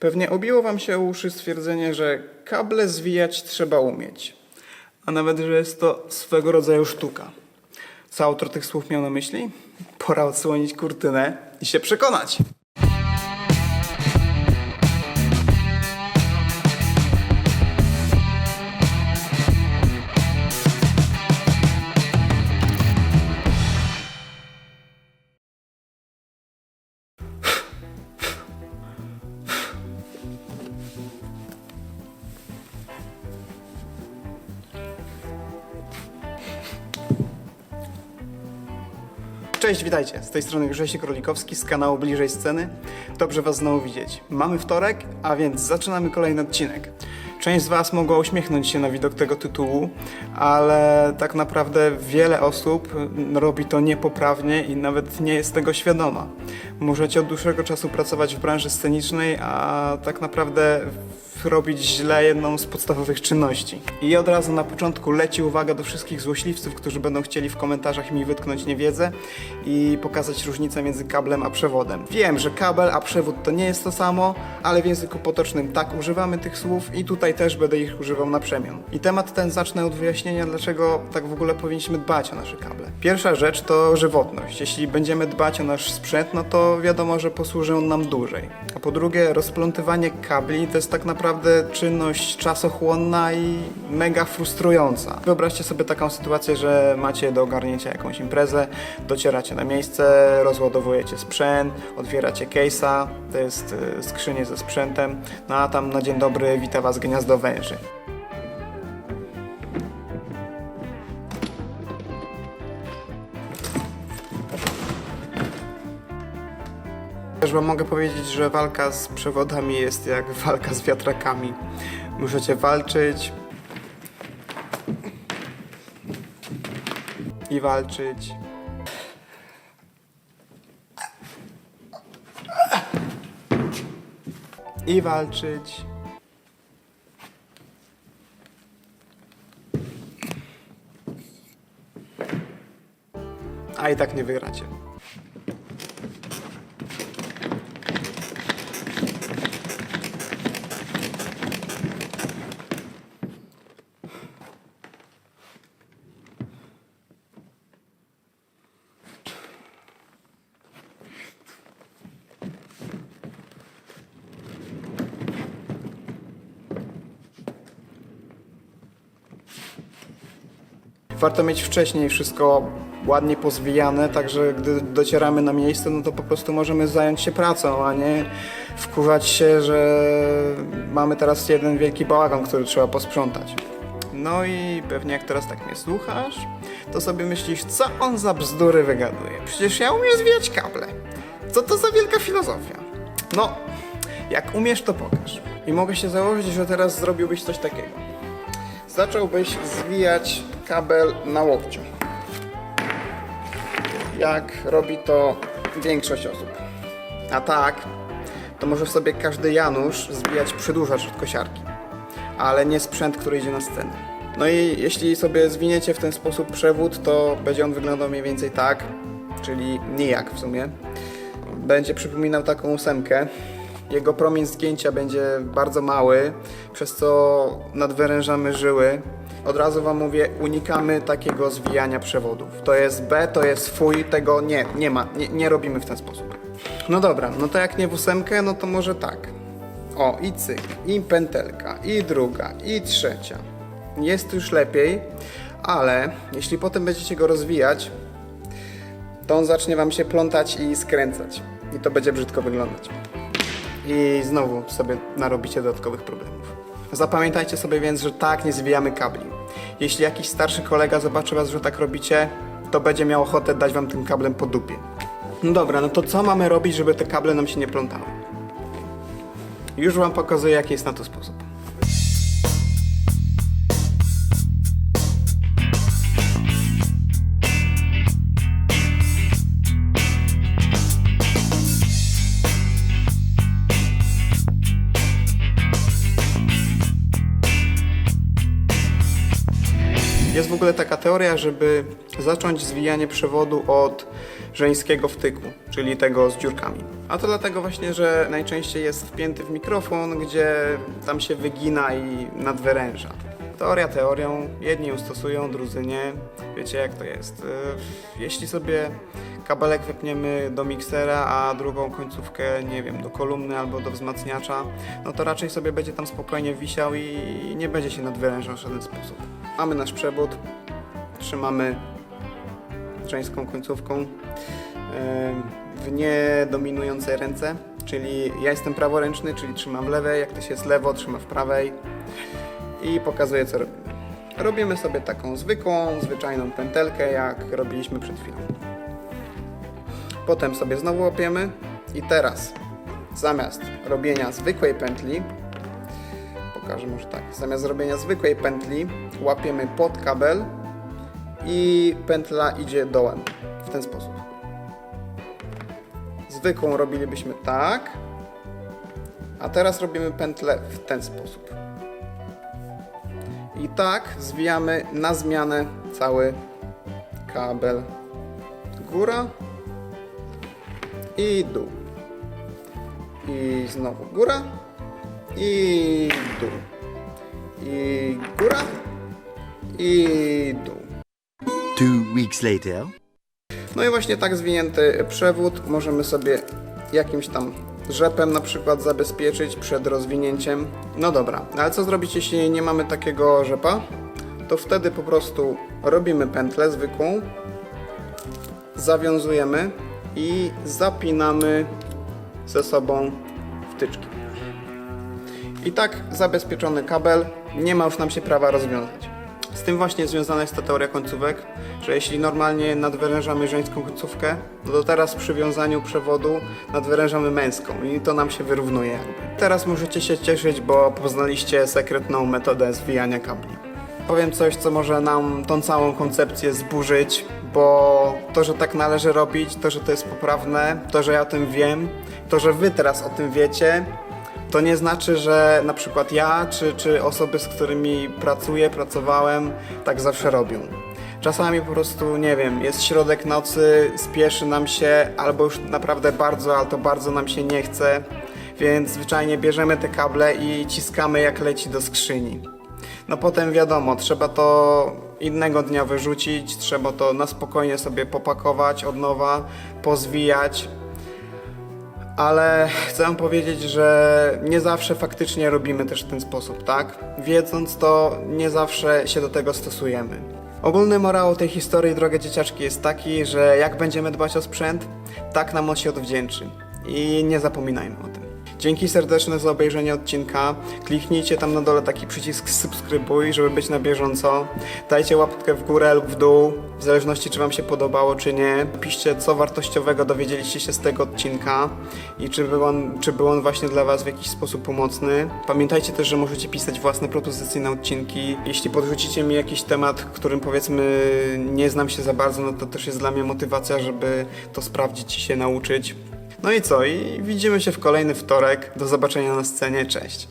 Pewnie obiło wam się o uszy stwierdzenie, że kable zwijać trzeba umieć. A nawet, że jest to swego rodzaju sztuka. Co autor tych słów miał na myśli? Pora odsłonić kurtynę i się przekonać. Cześć, witajcie. Z tej strony Grzesiek Królikowski z kanału Bliżej Sceny. Dobrze Was znowu widzieć. Mamy wtorek, a więc zaczynamy kolejny odcinek. Część z Was mogła uśmiechnąć się na widok tego tytułu, ale tak naprawdę wiele osób robi to niepoprawnie i nawet nie jest tego świadoma. Możecie od dłuższego czasu pracować w branży scenicznej, a tak naprawdę robić źle jedną z podstawowych czynności. I od razu na początku leci uwaga do wszystkich złośliwców, którzy będą chcieli w komentarzach mi wytknąć niewiedzę i pokazać różnicę między kablem a przewodem. Wiem, że kabel a przewód to nie jest to samo, ale w języku potocznym tak używamy tych słów i tutaj też będę ich używał na przemian. I temat ten zacznę od wyjaśnienia, dlaczego tak w ogóle powinniśmy dbać o nasze kable. Pierwsza rzecz to żywotność. Jeśli będziemy dbać o nasz sprzęt, no to wiadomo, że posłuży on nam dłużej. A po drugie, rozplątywanie kabli to jest tak naprawdę czynność czasochłonna i mega frustrująca. Wyobraźcie sobie taką sytuację, że macie do ogarnięcia jakąś imprezę, docieracie na miejsce, rozładowujecie sprzęt, otwieracie case'a, to jest y, skrzynie ze sprzętem, no a tam na dzień dobry wita was gniazdo węży. Też wam mogę powiedzieć, że walka z przewodami jest jak walka z wiatrakami. Możecie walczyć i walczyć. I walczyć. A i tak nie wygracie. Warto mieć wcześniej wszystko ładnie pozwijane, także gdy docieramy na miejsce, no to po prostu możemy zająć się pracą, a nie wkurzać się, że mamy teraz jeden wielki bałagan, który trzeba posprzątać. No i pewnie jak teraz tak mnie słuchasz, to sobie myślisz, co on za bzdury wygaduje. Przecież ja umiem zwijać kable. Co to za wielka filozofia? No, jak umiesz, to pokaż. I mogę się założyć, że teraz zrobiłbyś coś takiego zacząłbyś zwijać kabel na łokciu. Jak robi to większość osób. A tak, to może sobie każdy Janusz zwijać przedłużacz od kosiarki, ale nie sprzęt, który idzie na scenę. No i jeśli sobie zwiniecie w ten sposób przewód, to będzie on wyglądał mniej więcej tak, czyli nijak w sumie. Będzie przypominał taką ósemkę, jego promień zgięcia będzie bardzo mały, przez co nadwyrężamy żyły. Od razu Wam mówię, unikamy takiego zwijania przewodów. To jest B, to jest fuj, tego nie, nie ma, nie, nie robimy w ten sposób. No dobra, no to jak nie w ósemkę, no to może tak. O, i cyk, i pętelka, i druga, i trzecia. Jest już lepiej, ale jeśli potem będziecie go rozwijać, to on zacznie Wam się plątać i skręcać. I to będzie brzydko wyglądać i znowu sobie narobicie dodatkowych problemów. Zapamiętajcie sobie więc, że tak nie zwijamy kabli. Jeśli jakiś starszy kolega zobaczy was, że tak robicie, to będzie miał ochotę dać wam tym kablem po dupie. No dobra, no to co mamy robić, żeby te kable nam się nie plątały? Już wam pokazuję, jaki jest na to sposób. W ogóle taka teoria, żeby zacząć zwijanie przewodu od żeńskiego wtyku, czyli tego z dziurkami. A to dlatego właśnie, że najczęściej jest wpięty w mikrofon, gdzie tam się wygina i nadwyręża. Teoria teorią, jedni ją stosują, drudzy nie. Wiecie jak to jest. Yy, Jeśli sobie kabelek wepniemy do miksera, a drugą końcówkę, nie wiem, do kolumny albo do wzmacniacza, no to raczej sobie będzie tam spokojnie wisiał i nie będzie się nadwyrężał w żaden sposób. Mamy nasz przewód, trzymamy żeńską końcówką yy, w niedominującej ręce, czyli ja jestem praworęczny, czyli trzymam w lewej, jak ktoś jest lewo, trzyma w prawej i pokazuję co robimy. Robimy sobie taką zwykłą, zwyczajną pętelkę, jak robiliśmy przed chwilą. Potem sobie znowu łapiemy i teraz zamiast robienia zwykłej pętli, pokażę może tak, zamiast robienia zwykłej pętli łapiemy pod kabel i pętla idzie dołem w ten sposób. Zwykłą robilibyśmy tak, a teraz robimy pętlę w ten sposób. I tak zwijamy na zmianę cały kabel. Góra i dół. I znowu góra i dół. I góra i dół. Two weeks later. No i właśnie tak zwinięty przewód możemy sobie jakimś tam rzepem na przykład zabezpieczyć przed rozwinięciem. No dobra, ale co zrobić jeśli nie mamy takiego rzepa? To wtedy po prostu robimy pętlę zwykłą, zawiązujemy i zapinamy ze sobą wtyczki. I tak zabezpieczony kabel nie ma już nam się prawa rozwiązać. Z tym właśnie związana jest ta teoria końcówek, że jeśli normalnie nadwyrężamy żeńską końcówkę, no to teraz przy wiązaniu przewodu nadwyrężamy męską i to nam się wyrównuje jakby. Teraz możecie się cieszyć, bo poznaliście sekretną metodę zwijania kabli. Powiem coś, co może nam tą całą koncepcję zburzyć, bo to, że tak należy robić, to, że to jest poprawne, to, że ja o tym wiem, to, że wy teraz o tym wiecie, to nie znaczy, że na przykład ja, czy, czy osoby, z którymi pracuję, pracowałem, tak zawsze robią. Czasami po prostu, nie wiem, jest środek nocy, spieszy nam się, albo już naprawdę bardzo, ale to bardzo nam się nie chce, więc zwyczajnie bierzemy te kable i ciskamy jak leci do skrzyni. No potem wiadomo, trzeba to innego dnia wyrzucić, trzeba to na spokojnie sobie popakować od nowa, pozwijać, ale chcę powiedzieć, że nie zawsze faktycznie robimy też w ten sposób, tak? Wiedząc to, nie zawsze się do tego stosujemy. Ogólny morał tej historii, drogie dzieciaczki, jest taki, że jak będziemy dbać o sprzęt, tak nam on się odwdzięczy. I nie zapominajmy o tym. Dzięki serdeczne za obejrzenie odcinka. Kliknijcie tam na dole taki przycisk subskrybuj, żeby być na bieżąco. Dajcie łapkę w górę lub w dół, w zależności czy Wam się podobało, czy nie. Piszcie, co wartościowego dowiedzieliście się z tego odcinka i czy był, on, czy był on właśnie dla Was w jakiś sposób pomocny. Pamiętajcie też, że możecie pisać własne propozycje na odcinki. Jeśli podrzucicie mi jakiś temat, którym powiedzmy nie znam się za bardzo, no to też jest dla mnie motywacja, żeby to sprawdzić i się nauczyć. No i co? I widzimy się w kolejny wtorek. Do zobaczenia na scenie. Cześć.